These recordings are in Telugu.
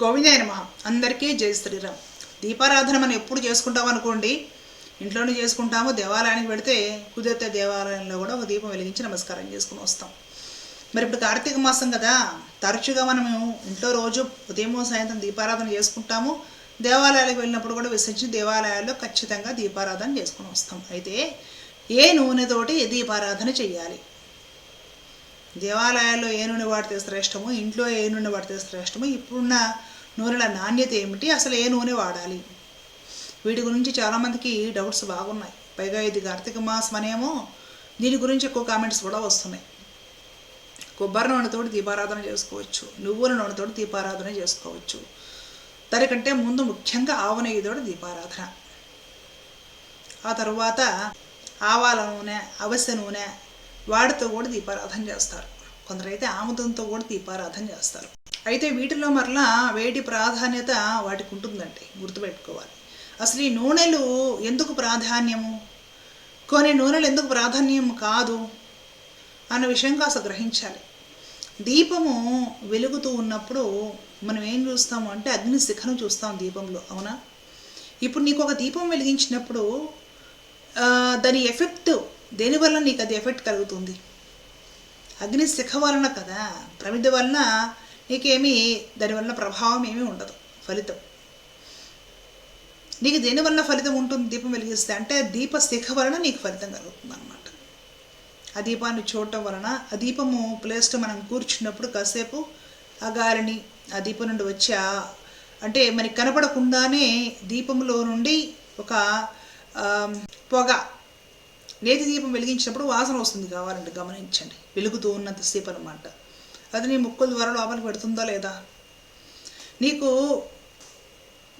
గోవిందాయ నమ అందరికీ జై శ్రీరామ్. దీపారాధన మనం ఎప్పుడు చేసుకుంటాం అనుకోండి ఇంట్లోనే చేసుకుంటాము దేవాలయానికి పెడితే కుదిరితే దేవాలయంలో కూడా ఒక దీపం వెలిగించి నమస్కారం చేసుకుని వస్తాం. మరి ఇప్పుడు కార్తీక మాసం కదా తరచుగా మనము ఇంట్లో రోజు ఉదయం సాయంత్రం దీపారాధన చేసుకుంటాము. దేవాలయాలకు వెళ్ళినప్పుడు కూడా విసర్జించి దేవాలయాల్లో ఖచ్చితంగా దీపారాధన చేసుకుని వస్తాం. అయితే ఏ నూనెతోటి దీపారాధన చేయాలి? దేవాలయాల్లో ఏ నూనె వాడితే శ్రేష్టము ఇంట్లో ఏ నూనె వాడితే శ్రేష్టము ఇప్పుడున్న నూనెల నాణ్యత ఏమిటి అసలు ఏ నూనె వాడాలి? వీటి గురించి చాలామందికి డౌట్స్ బాగున్నాయి. పైగా ఇది కార్తీక మాసం అనేమో దీని గురించి ఎక్కువ కామెంట్స్ కూడా వస్తున్నాయి. కొబ్బరి నూనెతోటి దీపారాధన చేసుకోవచ్చు నువ్వుల నూనెతోటి దీపారాధన చేసుకోవచ్చు. దానికంటే ముందు ముఖ్యంగా ఆవు నెయ్యితోటి దీపారాధన. ఆ తర్వాత ఆవాల నూనె అవసె నూనె వాడితో కూడా దీపారాధన చేస్తారు. కొందరైతే ఆముదంతో కూడా దీపారాధన చేస్తారు. అయితే వీటిలో మరలా వేటి ప్రాధాన్యత వాటికి ఉంటుందండి గుర్తుపెట్టుకోవాలి. అసలు ఈ నూనెలు ఎందుకు ప్రాధాన్యము? కొన్ని నూనెలు ఎందుకు ప్రాధాన్యం కాదు అన్న విషయం కాస్త గ్రహించాలి. దీపము వెలుగుతూ ఉన్నప్పుడు మనం ఏం చూస్తాము అంటే అగ్ని శిఖను చూస్తాం దీపంలో అవునా? ఇప్పుడు నీకు ఒక దీపం వెలిగించినప్పుడు దాని ఎఫెక్ట్ దేనివల్ల నీకు అది ఎఫెక్ట్ కలుగుతుంది? అగ్ని శిఖ వలన కదా. ప్రమిద వలన నీకేమీ దానివల్ల ప్రభావం ఏమీ ఉండదు. ఫలితం. నీకు దేనివల్ల ఫలితం ఉంటుంది? దీపం వెలిగిస్తే. అంటే దీప శిఖ వలన నీకు ఫలితం కలుగుతుంది అనమాట ఆ దీపాన్ని చూడటం వలన ఆ దీపము ప్లేస్లో మనం కూర్చున్నప్పుడు కాసేపు ఆ గాలిని ఆ దీపం నుండి వచ్చే అంటే మనకి కనపడకుండానే దీపంలో నుండి ఒక పొగ నేతి దీపం వెలిగించినప్పుడు వాసన వస్తుంది కావాలంటే గమనించండి. వెలుగుతూ ఉన్నంతసేపు అనమాట అది నీ ముక్కుల ద్వారా లోపలికి పెడుతుందా లేదా? నీకు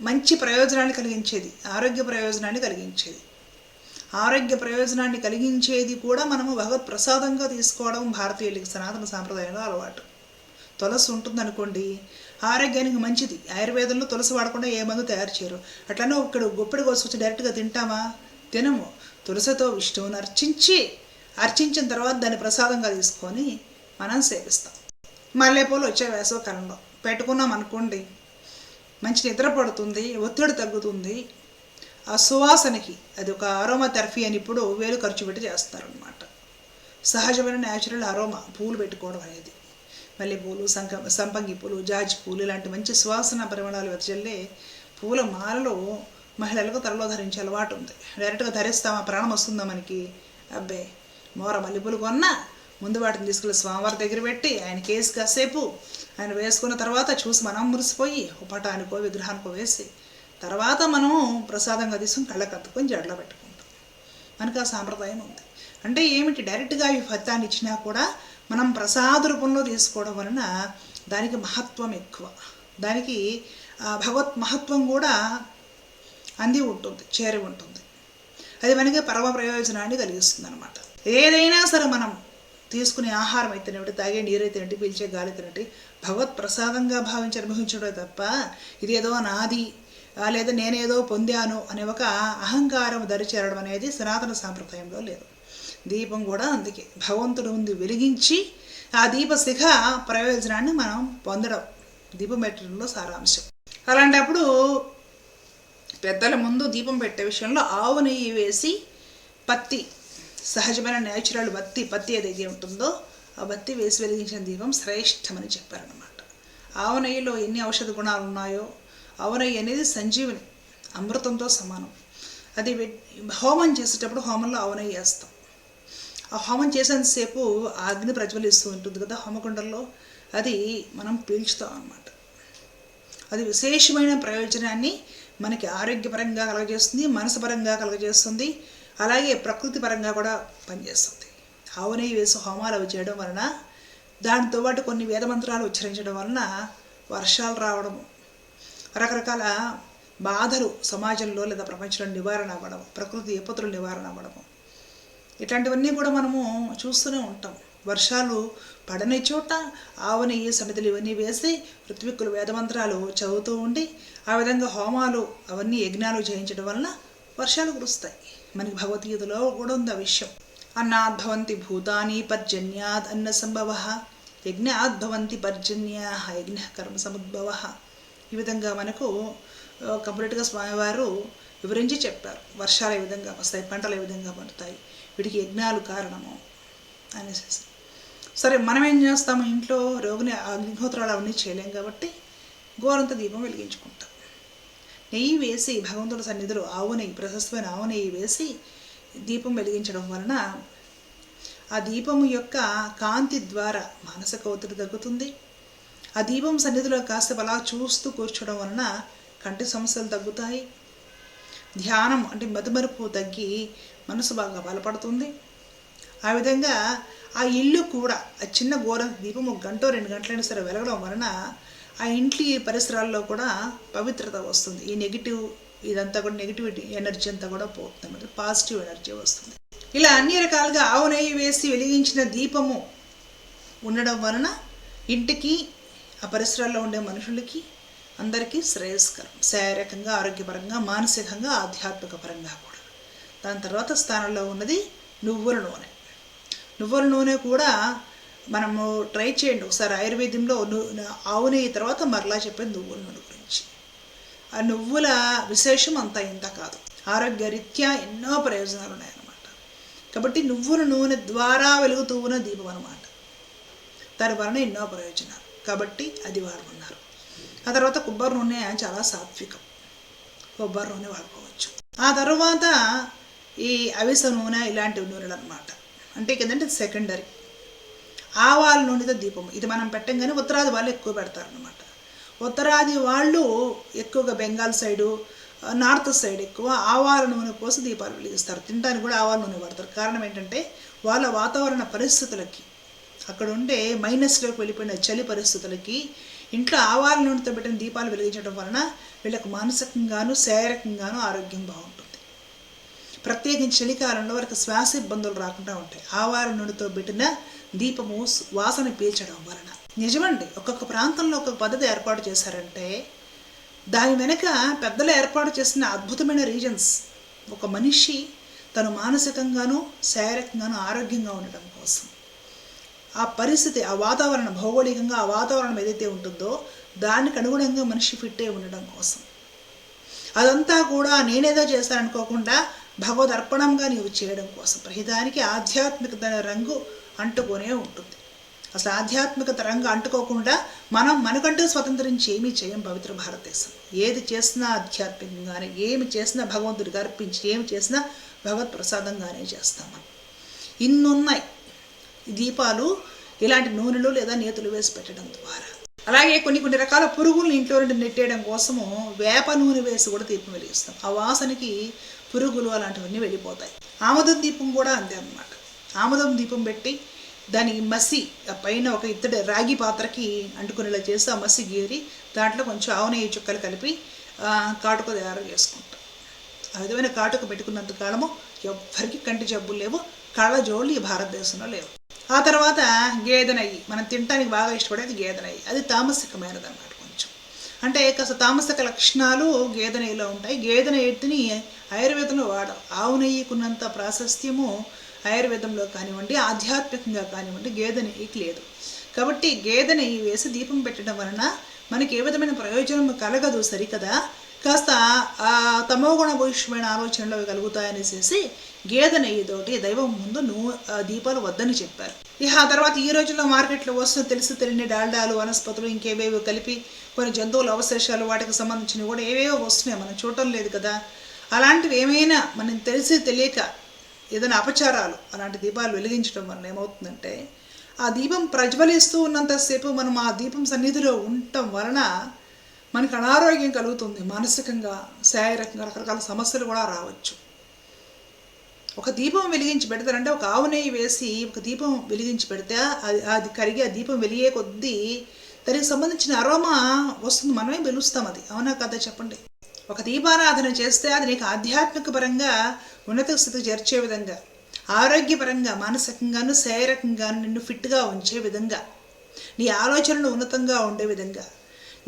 మంచి ప్రయోజనాన్ని కలిగించేది ఆరోగ్య ప్రయోజనాన్ని కలిగించేది. ఆరోగ్య ప్రయోజనాన్ని కలిగించేది కూడా మనము భగవత్ ప్రసాదంగా తీసుకోవడం భారతీయులకి సనాతన సాంప్రదాయంలో అలవాటు. తులసి ఉంటుందనుకోండి ఆరోగ్యానికి మంచిది. ఆయుర్వేదంలో తులసి వాడకుండా ఏ మందు తయారు చేయరు. అట్లనే ఇక్కడ గొప్పడి కోసుకొచ్చి డైరెక్ట్గా తింటామా? తినము. తులసితో విష్ణువుని అర్చించి అర్చించిన తర్వాత దాన్ని ప్రసాదంగా తీసుకొని మనం సేవిస్తాం. మల్లెపూలు వచ్చే వేసవకాలంలో పెట్టుకున్నాం అనుకోండి మంచి నిద్ర పడుతుంది ఒత్తిడి తగ్గుతుంది ఆ సువాసనకి అది ఒక అరోమా థెరపీ అని ఇప్పుడు వేలు ఖర్చు పెట్టి చేస్తారనమాట సహజమైన న్యాచురల్ అరోమా పూలు పెట్టుకోవడం అనేది. మల్లెపూలు సంక సంపంగి పూలు జాజి పూలు ఇలాంటి మంచి సువాసన పరిమాణాలు వెదజల్లే పూల మాలలో మహిళలకు తలలో ధరించే అలవాటు ఉంది. డైరెక్ట్గా ధరిస్తామా ప్రాణం వస్తుందా మనకి? అబ్బే మోర మల్లెపూలు కొన్నా ముందు వాటిని తీసుకెళ్ళి స్వామివారి దగ్గర పెట్టి ఆయన కేసు కాసేపు ఆయన వేసుకున్న తర్వాత చూసి మనం మురిసిపోయి ఉపటానికో విగ్రహానికో వేసి తర్వాత మనం ప్రసాదంగా తీసుకుని కళ్ళ కత్తుకొని జడలో పెట్టుకుంటాం. మనకు ఆ సాంప్రదాయం ఉంది. అంటే ఏమిటి? డైరెక్ట్గా ఈ ఫలితాన్ని ఇచ్చినా కూడా మనం ప్రసాద రూపంలో తీసుకోవడం వలన దానికి మహత్వం ఎక్కువ. దానికి భగవత్ మహత్వం కూడా అంది ఉంటుంది చేరి ఉంటుంది. అది మనకి పరమ ప్రయోజనాన్ని కలిగిస్తుంది అనమాట ఏదైనా సరే మనం తీసుకునే ఆహారం అయితేనేమిటి తాగే నీరు అయితేనేటి పీల్చే గాలి తినటి భగవత్ ప్రసాదంగా భావించి అనుభవించడమే తప్ప ఇదేదో నాది లేదా నేనేదో పొందాను అనే ఒక అహంకారం దరిచేరడం అనేది సనాతన సాంప్రదాయంలో లేదు. దీపం కూడా అందుకే. భగవంతుడు ముందు వెలిగించి ఆ దీపశిఖ ప్రయోజనాన్ని మనం పొందడం. దీపం పెట్టడంలో సారాంశం. అలాంటప్పుడు పెద్దల ముందు దీపం పెట్టే విషయంలో ఆవు నెయ్యి వేసి పత్తి సహజమైన న్యాచురల్ బత్తి పత్తి ఏదైతే ఉంటుందో ఆ బత్తి వేసి వెలిగించిన దీపం శ్రేష్టమని చెప్పారనమాట ఆవు నెయ్యిలో ఎన్ని ఔషధ గుణాలు ఉన్నాయో ఆవు నెయ్యి అనేది సంజీవిని అమృతంతో సమానం. అది హోమం చేసేటప్పుడు హోమంలో ఆవు నెయ్యి వేస్తాం. ఆ హోమం చేసేంతసేపు అగ్ని ప్రజ్వలిస్తూ ఉంటుంది కదా హోమకుండంలో అది మనం పీల్చుతాం అన్నమాట. అది విశేషమైన ప్రయోజనాన్ని మనకి ఆరోగ్యపరంగా కలగజేస్తుంది మనసుపరంగా కలగజేస్తుంది అలాగే ప్రకృతి పరంగా కూడా పనిచేస్తుంది. ఆవు నెయ్యి వేసి హోమాలు అవి చేయడం వలన దానితో పాటు కొన్ని వేదమంత్రాలు ఉచ్చరించడం వలన వర్షాలు రావడము రకరకాల బాధలు సమాజంలో లేదా ప్రపంచంలో నివారణ అవ్వడం ప్రకృతి విపత్తులు నివారణ అవ్వడము ఇట్లాంటివన్నీ కూడా మనము చూస్తూనే ఉంటాం. వర్షాలు పడని చోట ఆవు సమితులు ఇవన్నీ వేసి ఋత్విక్కులు వేదమంత్రాలు చదువుతూ ఉండి ఆ విధంగా హోమాలు అవన్నీ యజ్ఞాలు చేయించడం వలన వర్షాలు కురుస్తాయి. మనకి భగవద్గీతలో కూడా ఉంది ఆ విషయం. అన్నాద్భవంతి భూతాని పర్జన్యాద్ అన్న సంభవ. యజ్ఞాద్భవంతి పర్జన్యా యజ్ఞ కర్మ సముద్భవ. ఈ విధంగా మనకు కంప్లీట్గా స్వామివారు వివరించి చెప్పారు. వర్షాలు ఏ విధంగా వస్తాయి పంటలు ఏ విధంగా పండుతాయి వీటికి యజ్ఞాలు కారణము అనేసి. సరే మనం ఏం చేస్తాము? ఇంట్లో రోగిని అగ్నిహోత్రాలు అవన్నీ చేయలేం కాబట్టి గోరంత దీపం వెలిగించుకుంటాం. నెయ్యి వేసి భగవంతుడి సన్నిధిలో ఆవు నెయ్యి ప్రశస్తమైన ఆవు నెయ్యి వేసి దీపం వెలిగించడం వలన ఆ దీపము యొక్క కాంతి ద్వారా మానసిక ఒత్తిడి తగ్గుతుంది. ఆ దీపం సన్నిధిలో కాస్త అలా చూస్తూ కూర్చోవడం వలన కంటి సమస్యలు తగ్గుతాయి. ధ్యానం అంటే మతిమరుపు తగ్గి మనసు బాగా బలపడుతుంది. ఆ విధంగా ఆ ఇల్లు కూడా ఆ చిన్న గోర దీపం ఒక గంట రెండు గంటలైనా సరే వెలగడం వలన ఆ ఇంటి పరిసరాల్లో కూడా పవిత్రత వస్తుంది. ఈ నెగిటివ్ ఇదంతా కూడా నెగిటివిటీ ఎనర్జీ అంతా కూడా పోతుంది అన్నమాట. పాజిటివ్ ఎనర్జీ వస్తుంది. ఇలా అన్ని రకాలుగా ఆవు నెయ్యి వేసి వెలిగించిన దీపము ఉండడం వలన ఇంటికి ఆ పరిసరాల్లో ఉండే మనుషులకి అందరికీ శ్రేయస్కరం. శారీరకంగా ఆరోగ్యపరంగా మానసికంగా ఆధ్యాత్మిక పరంగా కూడా. దాని తర్వాత స్థానంలో ఉన్నది నువ్వుల నూనె. నువ్వుల నూనె కూడా మనము ట్రై చేయండి. ఒకసారి ఆయుర్వేదంలో ఆవు నెయ్యి తర్వాత మరలా చెప్పేది నువ్వుల నూనె గురించి. ఆ నువ్వుల విశేషం అంత ఇంత కాదు. ఆరోగ్యరీత్యా ఎన్నో ప్రయోజనాలు ఉన్నాయన్నమాట. కాబట్టి నువ్వుల నూనె ద్వారా వెలుగుతూ ఉన్న దీపం అనమాట దాని వలన ఎన్నో ప్రయోజనాలు. కాబట్టి అది వాడమన్నారు ఆ తర్వాత కొబ్బరి నూనె చాలా సాత్వికం. కొబ్బరి నూనె వాడుకోవచ్చు. ఆ తర్వాత ఈ అవిసె నూనె ఇలాంటి నూనెలు అనమాట అంటే ఏంటంటే సెకండరీ ఆవాల నూనెతో దీపం. ఇది మనం పెట్టంగానే ఉత్తరాది వాళ్ళు ఎక్కువ పెడతారనమాట ఉత్తరాది వాళ్ళు ఎక్కువగా బెంగాల్ సైడు నార్త్ సైడ్ ఎక్కువ ఆవాల నూనె పోసి దీపాలు వెలిగిస్తారు. తినడానికి కూడా ఆవాల నూనె వాడతారు. కారణం ఏంటంటే వాళ్ళ వాతావరణ పరిస్థితులకి అక్కడ ఉండే మైనస్లోకి వెళ్ళిపోయిన చలి పరిస్థితులకి ఇంట్లో ఆవాల నూనెతో పెట్టిన దీపాలు వెలిగించడం వలన వీళ్ళకు మానసికంగాను శారీరకంగాను ఆరోగ్యం బాగుంటుంది. ప్రత్యేకించి చలికాలంలో వారికి శ్వాస ఇబ్బందులు రాకుండా ఉంటాయి. ఆవార నూనెతో పెట్టిన దీపము వాసన పీల్చడం వలన. నిజమండి ఒక్కొక్క ప్రాంతంలో ఒక్కొక్క పద్ధతి ఏర్పాటు చేశారంటే దాని వెనక పెద్దలు ఏర్పాటు చేసిన అద్భుతమైన రీజన్స్. ఒక మనిషి తను మానసికంగాను శారీరకంగాను ఆరోగ్యంగా ఉండటం కోసం. ఆ పరిస్థితి ఆ వాతావరణం భౌగోళికంగా ఆ వాతావరణం ఏదైతే ఉంటుందో దానికి అనుగుణంగా మనిషి ఫిట్ అయి ఉండడం కోసం. అదంతా కూడా నేనేదో చేస్తాననుకోకుండా భగవదర్పణంగా నీవు చేయడం కోసం. ప్రతిదానికి ఆధ్యాత్మికత రంగు అంటుకొనే ఉంటుంది. అసలు ఆధ్యాత్మికత రంగు అంటుకోకుండా మనం మనకంటూ స్వతంత్రించి ఏమీ చేయం పవిత్ర భారతదేశం. ఏది చేసినా ఆధ్యాత్మికంగానే ఏమి చేసినా భగవంతుడికి అర్పించి ఏమి చేసినా భగవత్ ప్రసాదంగానే చేస్తాం మనం. ఇన్నున్నాయి దీపాలు ఇలాంటి నూనెలు లేదా నేతులు వేసి పెట్టడం ద్వారా. అలాగే కొన్ని కొన్ని రకాల పురుగుల్ని ఇంట్లో నుండి నెట్టేయడం కోసము వేప నూనె వేసి కూడా దీపం వెలిగిస్తాం. ఆ వాసనకి పురుగులు అలాంటివన్నీ వెళ్ళిపోతాయి. ఆముదం దీపం కూడా అంతే అన్నమాట. ఆముదం దీపం పెట్టి దానికి మసి పైన ఒక ఇత్తడి రాగి పాత్రకి అంటుకునేలా చేసి ఆ మసి గీరి దాంట్లో కొంచెం ఆవు నెయ్యి చుక్కలు కలిపి కాటుక తయారు చేసుకుంటాం. ఆ విధమైన కాటుక పెట్టుకున్నంత కాలము ఎవ్వరికి కంటి జబ్బులు లేవు కళ్ళ జోళ్ళు ఈ భారతదేశంలో లేవు. ఆ తర్వాత గేదె నెయ్యి మనం తినడానికి బాగా ఇష్టపడేది గేదె నెయ్యి. అది తామసికమైనది అన్నమాట అంటే కాస్త తామసిక లక్షణాలు గేదె నెయ్యిలో ఉంటాయి. గేదె నెయ్యిని ఆయుర్వేదంలో వాడడం ఆవు నెయ్యికున్నంత ప్రాశస్త్యము ఆయుర్వేదంలో కానివ్వండి ఆధ్యాత్మికంగా కానివ్వండి గేదె నెయ్యికి లేదు. కాబట్టి గేదె నెయ్యి వేసి దీపం పెట్టడం వలన మనకి ఏ విధమైన ప్రయోజనం కలగదు సరికదా? కాస్త తమో తమోగుణ భవిష్యమైన ఆలోచనలు అవి కలుగుతాయనేసేసి గేదె నెయ్యితోటి దైవం ముందు నువ్వు ఆ దీపాలు వద్దని చెప్పారు. ఇక ఆ తర్వాత ఈ రోజుల్లో మార్కెట్లో వస్తున్న తెలిసి తెలియని డాల్డాలు వనస్పతులు ఇంకేవేవో కలిపి కొన్ని జంతువుల అవశేషాలు వాటికి సంబంధించినవి కూడా ఏవేవో వస్తున్నాయి. మనం చూడటం లేదు కదా. అలాంటివి ఏమైనా మనం తెలిసి తెలియక ఏదైనా అపచారాలు అలాంటి దీపాలు వెలిగించడం వల్ల ఏమవుతుందంటే ఆ దీపం ప్రజ్వలిస్తూ ఉన్నంతసేపు మనం ఆ దీపం సన్నిధిలో ఉండటం వలన మనకు అనారోగ్యం కలుగుతుంది మానసికంగా శారీరకంగా రకరకాల సమస్యలు కూడా రావచ్చు. ఒక దీపం వెలిగించి పెడతారంటే ఒక ఆవు నెయ్యి వేసి ఒక దీపం వెలిగించి పెడితే అది అది కరిగి ఆ దీపం వెలిగే కొద్దీ దానికి సంబంధించిన అరోమా వస్తుంది. మనమే పిలుస్తాం అది. అవునా కదా చెప్పండి? ఒక దీపారాధన చేస్తే అది నీకు ఆధ్యాత్మిక పరంగా ఉన్నత స్థితికి చేర్చే విధంగా ఆరోగ్యపరంగా మానసికంగాను శారీరకంగాను నిన్ను ఫిట్గా ఉంచే విధంగా నీ ఆలోచనలు ఉన్నతంగా ఉండే విధంగా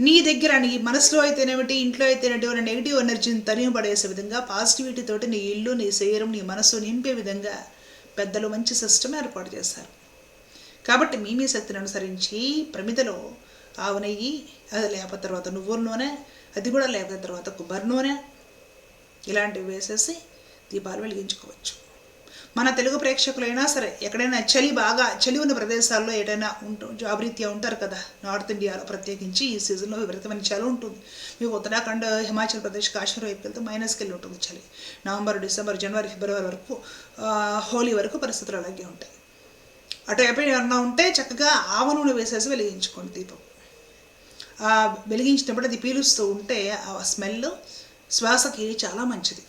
నీ దగ్గర నీ మనసులో అయితేనేమిటి ఇంట్లో అయితేనేటి ఉన్న నెగిటివ్ ఎనర్జీని తరిమిపడేసే విధంగా పాజిటివిటీ తోటి నీ ఇల్లు నీ శరీరం నీ మనసు నింపే విధంగా పెద్దలు మంచి సిస్టమ్ ఏర్పాటు చేశారు. కాబట్టి మీ మీ శక్తిని అనుసరించి ప్రమిదలో ఆవు నెయ్యి అది లేకపోతే తర్వాత నువ్వుల నూనె అది కూడా లేక తర్వాత కొబ్బరి నూనె ఇలాంటివి వేసేసి దీపాలు వెలిగించుకోవచ్చు. మన తెలుగు ప్రేక్షకులైనా సరే ఎక్కడైనా చలి బాగా చలి ఉన్న ప్రదేశాల్లో ఏదైనా ఉంటూ జాబ్ రీత్యా ఉంటారు కదా నార్త్ ఇండియాలో ప్రత్యేకించి ఈ సీజన్లో విపరీతమైన చలి ఉంటుంది. మీకు ఉత్తరాఖండ్ హిమాచల్ ప్రదేశ్ కాశ్మీర్ వైపు వెళ్తే మైనస్కి వెళ్ళి ఉంటుంది చలి. నవంబర్ డిసెంబర్ జనవరి ఫిబ్రవరి వరకు హోలీ వరకు పరిస్థితులు అలాగే ఉంటాయి. అటు ఏమన్నా ఉంటే చక్కగా ఆవ నూనె వేసేసి వెలిగించుకోండి దీపం. వెలిగించినప్పుడు అది పీలుస్తూ ఉంటే ఆ స్మెల్ శ్వాసకి చాలా మంచిది.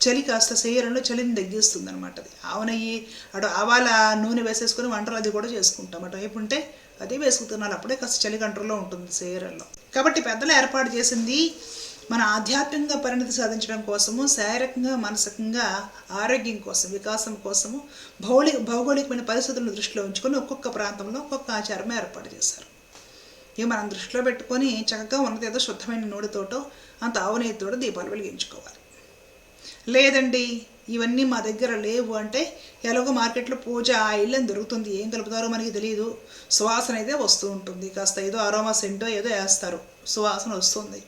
చలి కాస్త శరీరంలో చలిని తగ్గిస్తుంది అనమాట అది. ఆవనయ్యి అటు ఆవాల నూనె వేసేసుకొని వంటలు అది కూడా చేసుకుంటాం. అటువైపు ఉంటే అదే వేసుకుతున్నాను అప్పుడే కాస్త చలి కంట్రోల్లో ఉంటుంది శరీరంలో కాబట్టి పెద్దలు ఏర్పాటు చేసింది మన ఆధ్యాత్మికంగా పరిణతి సాధించడం కోసము శారీరకంగా మానసికంగా ఆరోగ్యం కోసం వికాసం కోసము భౌగోళిక భౌగోళికమైన పరిస్థితులను దృష్టిలో ఉంచుకొని ఒక్కొక్క ప్రాంతంలో ఒక్కొక్క ఆచారం ఏర్పాటు చేశారు. ఇవి మనం దృష్టిలో పెట్టుకొని చక్కగా ఉన్నది ఏదో శుద్ధమైన నూనెతోటో అంత ఆవు నెయ్యితోటో దీపాలు వెలిగించుకోవాలి. లేదండి ఇవన్నీ మా దగ్గర లేవు అంటే ఎలాగో మార్కెట్లో పూజ ఆయిల్ అని దొరుకుతుంది. ఏం కలుపుతారో మనకి తెలియదు సువాసన అయితే వస్తూ ఉంటుంది. కాస్త ఏదో అరోమా సెంటో ఏదో వేస్తారు. సువాసన వస్తుంది.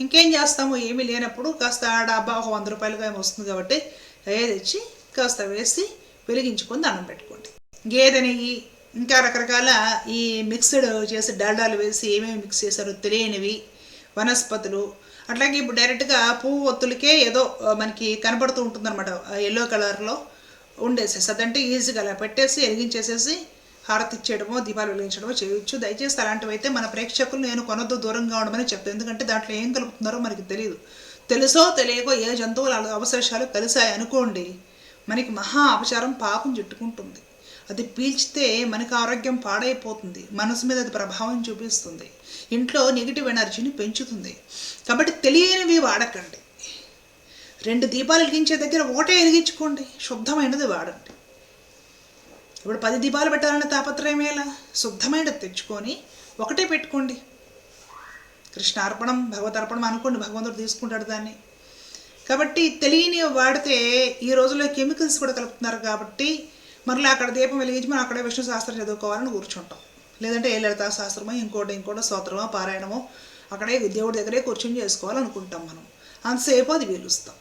ఇంకేం చేస్తాము ఏమీ లేనప్పుడు కాస్త ఆ డబ్బా ఒక వంద రూపాయలుగా ఏమో వస్తుంది కాబట్టి అయ్యే తెచ్చి కాస్త వేసి వెలిగించుకొని దండం పెట్టుకోండి. గేదె నెయ్యి ఇంకా రకరకాల ఈ మిక్స్డ్ చేసి డాల్డాలు వేసి ఏమేమి మిక్స్ చేశారో తెలియనివి వనస్పతులు అట్లాగే ఇప్పుడు డైరెక్ట్గా పువ్వు ఒత్తులకే ఏదో మనకి కనబడుతూ ఉంటుందన్నమాట ఎల్లో కలర్లో ఉండేసేసి. అదంటే ఈజీగా అలా పెట్టేసి వెలిగించేసేసి హారతి ఇచ్చేయడమో దీపాలు వెలిగించడమో చేయొచ్చు. దయచేసి అలాంటివి అయితే మన ప్రేక్షకులు నేను కొనొద్దు దూరంగా ఉండమని చెప్తాను. ఎందుకంటే దాంట్లో ఏం కలుపుతున్నారో మనకి తెలియదు తెలుసో తెలియకో ఏ జంతువుల అవశేషాలు కలిసాయి అనుకోండి మనకి మహా అపచారం పాపం చుట్టుకుంటుంది. అది పీల్చితే మనకి ఆరోగ్యం పాడైపోతుంది. మనసు మీద అది ప్రభావం చూపిస్తుంది. ఇంట్లో నెగిటివ్ ఎనర్జీని పెంచుతుంది. కాబట్టి తెలియనివి వాడకండి. రెండు దీపాలు వెలిగించే దగ్గర ఒకటే వెలిగించుకోండి. శుద్ధమైనది వాడండి. ఇప్పుడు పది దీపాలు పెట్టాలన్న తాపత్రయం ఎలా? శుద్ధమైనది తెచ్చుకొని ఒకటే పెట్టుకోండి. కృష్ణార్పణం భగవదర్పణం అనుకోండి భగవంతుడు తీసుకుంటాడు దాన్ని. కాబట్టి తెలియని వాడితే ఈ రోజుల్లో కెమికల్స్ కూడా కలుపుతున్నారు కాబట్టి మరలా అక్కడ దీపం వెలిగించి మనం అక్కడే విష్ణు శాస్త్రం చదువుకోవాలని కూర్చుంటాం. లేదంటే ఏ లలితా శాస్త్రమో ఇంకోటి ఇంకోటి స్తోత్రమో పారాయణమో అక్కడే దేవుడి దగ్గరే కూర్చొని చేసుకోవాలనుకుంటాం మనం. అంతసేపు అది వీలుస్తాం.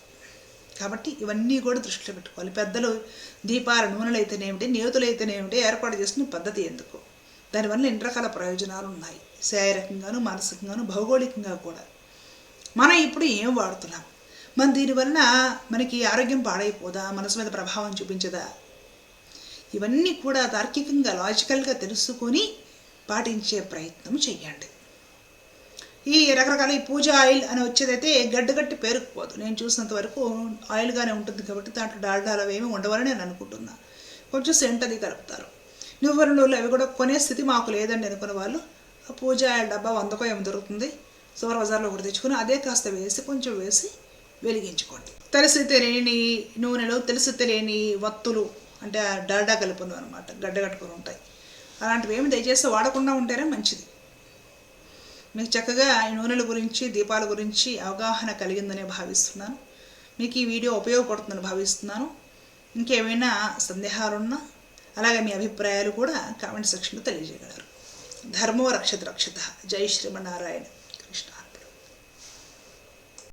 కాబట్టి ఇవన్నీ కూడా దృష్టిలో పెట్టుకోవాలి. పెద్దలు దీపాల నూనెలు అయితేనేమిటి నేతులు అయితేనేమిటి ఏర్పాటు చేసిన పద్ధతి ఎందుకు? దానివల్ల ఎన్ని రకాల ప్రయోజనాలు ఉన్నాయి శారీరకంగాను మానసికంగాను భౌగోళికంగా కూడా. మనం ఇప్పుడు ఏం వాడుతున్నాం? మన దీనివలన మనకి ఆరోగ్యం పాడైపోదా? మనసు మీద ప్రభావం చూపించదా? ఇవన్నీ కూడా తార్కికంగా లాజికల్గా తెలుసుకొని పాటించే ప్రయత్నం చేయండి ఈ రకరకాల ఈ పూజ ఆయిల్ అని వచ్చేదైతే గడ్డగట్టి పేరుకుపోదు. నేను చూసినంత వరకు ఆయిల్గానే ఉంటుంది కాబట్టి దాంట్లో డాల్డాలు అవి ఏమి ఉండవని నేను అనుకుంటున్నా. కొంచెం సెంట్ అది కలుపుతారు నువ్వుల నూనెలు అవి కూడా కొనే స్థితి మాకు లేదండి అనుకున్న వాళ్ళు. ఆ పూజ ఆయిల్ డబ్బా వందకో ఏమి దొరుకుతుంది. సూపర్ బజార్లో ఒకటి తెచ్చుకొని అదే కాస్త వేసి కొంచెం వేసి వెలిగించుకోండి. తెలిసి తెలియని నూనెలు తెలిసి తెలియని వత్తులు అంటే ఆ డాల్డా కలుపును అనమాట. గడ్డ కట్టుకొని ఉంటాయి. అలాంటివి ఏమి దయచేసి వాడకుండా ఉంటేనే మంచిది. మీకు చక్కగా ఈ నూనెల గురించి దీపాల గురించి అవగాహన కలిగిందని భావిస్తున్నాను. మీకు ఈ వీడియో ఉపయోగపడుతుందని భావిస్తున్నాను. ఇంకేమైనా సందేహాలున్నా అలాగే మీ అభిప్రాయాలు కూడా కామెంట్ సెక్షన్లో తెలియజేయగలరు. ధర్మో రక్షత రక్షత. జై శ్రీమన్నారాయణ.